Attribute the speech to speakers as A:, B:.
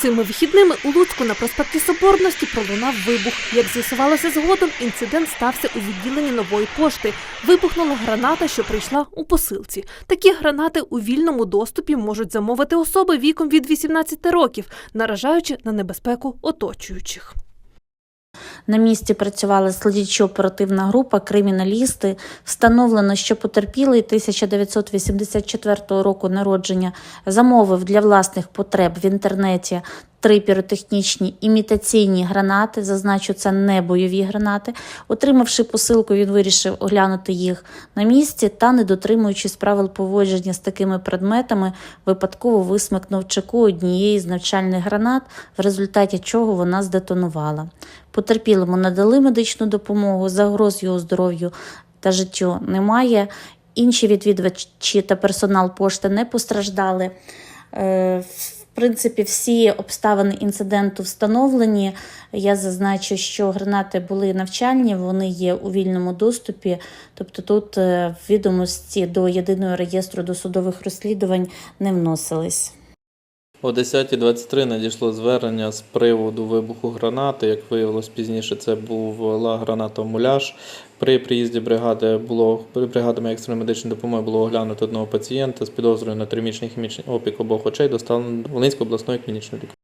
A: Цими вихідними у Луцьку на проспекті Соборності пролунав вибух. Як з'ясувалося згодом, інцидент стався у відділенні нової пошти. Вибухнула граната, що прийшла у посилці. Такі гранати у вільному доступі можуть замовити особи віком від 18 років, наражаючи на небезпеку оточуючих.
B: На місці працювала слідчо-оперативна група, криміналісти. Встановлено, що потерпілий 1984 року народження замовив для власних потреб в інтернеті три піротехнічні імітаційні гранати. Зазначу, це не бойові гранати. Отримавши посилку, він вирішив оглянути їх на місці та, не дотримуючись правил поводження з такими предметами, випадково висмикнув чеку однієї з навчальних гранат, в результаті чого вона здетонувала. Потерпілому надали медичну допомогу, загроз його здоров'ю та життю немає. Інші відвідувачі та персонал пошти не постраждали. Принципі, всі обставини інциденту встановлені. Я зазначу, що гранати були навчальні, вони є у вільному доступі. Тобто тут е, відомості до єдиного реєстру досудових розслідувань не вносились.
C: О 10.23 надійшло звернення з приводу вибуху гранати. Як виявилось пізніше, це була граната муляж. При приїзді бригади було бригадами екстреної медичної допомоги було оглянуто одного пацієнта з підозрою на термічний хімічний опік обох очей доставлено до Волинської обласної клінічної лікарні.